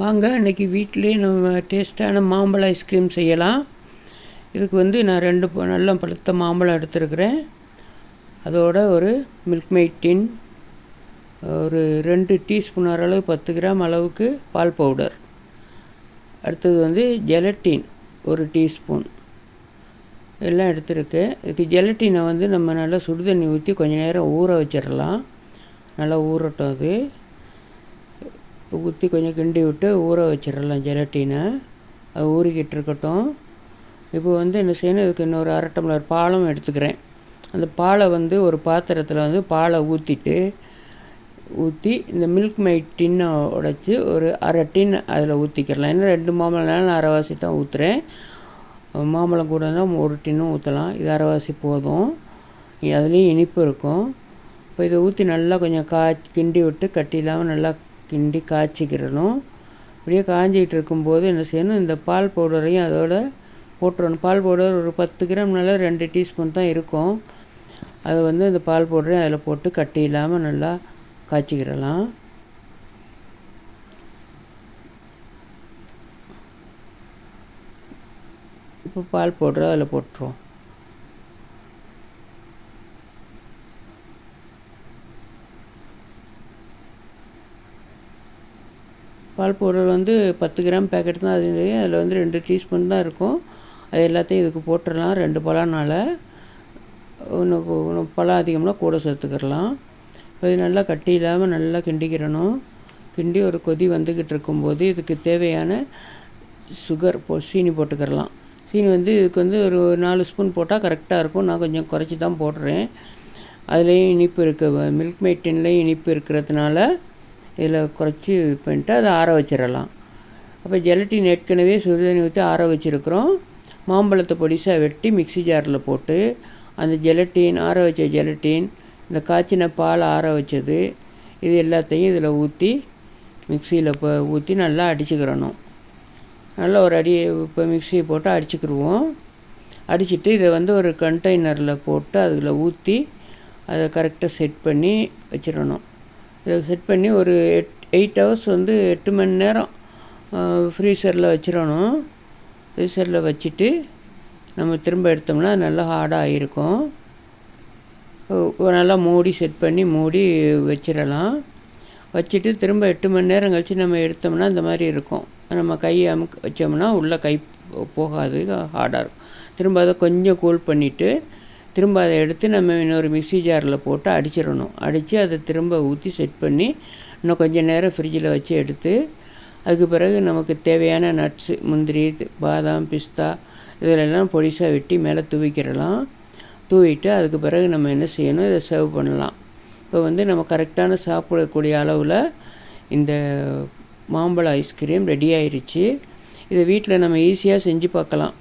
வாங்க இன்றைக்கி வீட்டிலே நம்ம டேஸ்ட்டான மாம்பழ ஐஸ்கிரீம் செய்யலாம். இதுக்கு வந்து நான் ரெண்டு நல்ல பழுத்த மாம்பழம் எடுத்துருக்கிறேன். அதோட ஒரு மில்க் மெய்ட் டின் ஒரு ரெண்டு டீஸ்பூன் அளவு பத்து கிராம் அளவுக்கு பால் பவுடர் அடுத்தது வந்து ஜெலட்டின் ஒரு டீஸ்பூன் எல்லாம் எடுத்துருக்கேன். இதுக்கு ஜெலட்டினை வந்து நம்ம நல்லா சுடுதண்ணி ஊற்றி கொஞ்சம் நேரம் ஊற வச்சிடலாம். நல்லா ஊறட்டும் அது. ஊற்றி கொஞ்சம் கிண்டி விட்டு ஊற வச்சிடலாம் ஜெலட்டினை அது ஊறிக்கிட்டு இருக்கட்டும். இப்போ வந்து என்ன செய்யணும்? இதுக்கு இன்னொரு அரை டம்ளர் பாலும் எடுத்துக்கிறேன். அந்த பாலை வந்து ஒரு பாத்திரத்தில் வந்து பாலை ஊற்றிட்டு ஊற்றி இந்த மில்க் மைட் டின்னை உடச்சி ஒரு அரை டின் அதில் ஊற்றிக்கிறலாம் இன்னும் ரெண்டு மாம்பழம் நான் அரைவாசி தான் ஊற்றுறேன் மாம்பழம் கூட தான் ஒரு டின்னும் ஊற்றலாம் இது அரைவாசி போதும். அதுலேயும் இனிப்பு இருக்கும். இப்போ இதை ஊற்றி நல்லா கொஞ்சம் கா கிண்டி விட்டு கட்டி இல்லாமல் நல்லா கிண்டி காய்ச்சிக்கிறணும். அப்படியே காஞ்சிக்கிட்டு இருக்கும்போது என்ன செய்யணும் இந்த பால் பவுடரையும் அதோட போட்டுறணும். பால் பவுடர் ஒரு பத்து கிராம்னால ரெண்டு டீஸ்பூன் தான் இருக்கும். அதை வந்து இந்த பால் பவுடரையும் அதில் போட்டு கட்டி இல்லாமல் நல்லா காய்ச்சிக்கிறலாம். இப்போ பால் பவுடரை அதில் போட்டுருவோம். பால் பவுடர் வந்து பத்து கிராம் பேக்கெட் தான் அது அதில் வந்து ரெண்டு டீஸ்பூன் தான் இருக்கும். அது எல்லாத்தையும் இதுக்கு போட்டுடலாம். ரெண்டு பழம்னால. ஒன்று ஒன்று பழம் அதிகமாக கூட சேர்த்துக்கிடலாம். இப்போ இது நல்லா கட்டி இல்லாமல் நல்லா கிண்டிக்கிறணும் கிண்டி ஒரு கொதி வந்துக்கிட்டு இருக்கும்போது இதுக்கு தேவையான சுகர் போ சீனி போட்டுக்கிறலாம் சீனி வந்து இதுக்கு வந்து ஒரு நாலு ஸ்பூன் போட்டால் கரெக்டாக இருக்கும். நான் கொஞ்சம் குறைச்சி தான் போடுறேன். அதுலேயும் இனிப்பு இருக்குது மில்க் மெயிட்டின்லேயும் இனிப்பு இருக்கிறதுனால இதில் குறைச்சி பண்ணிட்டு அதை ஆற வச்சிடலாம். அப்போ ஜெலட்டின் ஏற்கனவே சுடுதண்ணி ஊற்றி ஆற வச்சுருக்குறோம். மாம்பழத்தை பொடிசாக வெட்டி மிக்சி ஜாரில் போட்டு அந்த ஜெலட்டின் ஆற வச்ச ஜெலட்டின் இந்த காய்ச்சின பால் ஆற வச்சது இது எல்லாத்தையும் இதில் ஊற்றி மிக்சியில் இப்போ ஊற்றி நல்லா அடிச்சுக்கிறணும். நல்லா ஒரு அடி இப்போ மிக்சியை போட்டு அடிச்சுக்கிடுவோம். அடிச்சுட்டு இதை வந்து ஒரு கண்டெய்னரில் போட்டு அதில் ஊற்றி அதை கரெக்டாக செட் பண்ணி வச்சிடணும். இதை செட் பண்ணி ஒரு எட் எயிட் ஹவர்ஸ் வந்து எட்டு மணி நேரம் ஃப்ரீசரில் வச்சிடணும். ஃப்ரீசரில் வச்சுட்டு நம்ம திரும்ப எடுத்தோம்னா நல்லா ஹார்டாக இருக்கும். நல்லா மூடி செட் பண்ணி மூடி வச்சிடலாம். வச்சுட்டு திரும்ப எட்டு மணி நேரம் கழித்து நம்ம எடுத்தோம்னா இந்த மாதிரி இருக்கும். நம்ம கையை அமுக்க வச்சோம்னா உள்ளே கை போகாது ஹார்டாக இருக்கும். திரும்ப அதை கொஞ்சம் கூல் பண்ணிவிட்டு திரும்ப அதை எடுத்து நம்ம இன்னொரு மிக்சி ஜாரில் போட்டு அடிச்சிடணும். அடித்து அதை திரும்ப ஊற்றி செட் பண்ணி இன்னும் கொஞ்சம் நேரம் ஃப்ரிட்ஜில் வச்சு எடுத்து அதுக்கு பிறகு நமக்கு தேவையான நட்ஸு முந்திரி பாதாம் பிஸ்தா இதிலெல்லாம் பொடிசாக வெட்டி மேலே தூவிக்கிறலாம் தூவிட்டு அதுக்கு பிறகு நம்ம என்ன செய்யணும்? இதை சர்வ் பண்ணலாம். இப்போ வந்து நம்ம கரெக்டான சாப்பிடக்கூடிய அளவில் இந்த மாம்பழ ஐஸ்கிரீம் ரெடி ஆயிடுச்சு இதை வீட்டில் நம்ம ஈஸியாக செஞ்சு பார்க்கலாம்.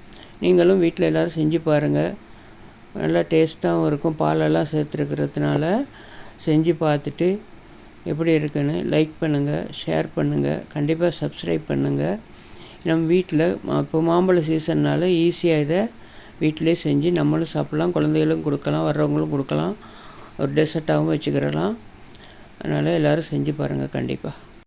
நீங்களும் வீட்டில் எல்லோரும் செஞ்சு பாருங்கள் நல்லா டேஸ்ட்டாகவும் இருக்கும். பாலெல்லாம் சேர்த்துருக்கிறதுனால செஞ்சு பார்த்துட்டு எப்படி இருக்குன்னு லைக் பண்ணுங்கள் ஷேர் பண்ணுங்கள் கண்டிப்பாக சப்ஸ்கிரைப் பண்ணுங்கள் நம்ம வீட்டில் இப்போ மாம்பழ சீசன்னால் ஈஸியாக இதை வீட்டிலே செஞ்சு நம்மளும் சாப்பிட்லாம் குழந்தைகளும் கொடுக்கலாம் வர்றவங்களும் கொடுக்கலாம். ஒரு டெசர்ட்டாகவும் வச்சுக்கிறலாம். அதனால் எல்லோரும் செஞ்சு பாருங்கள் கண்டிப்பாக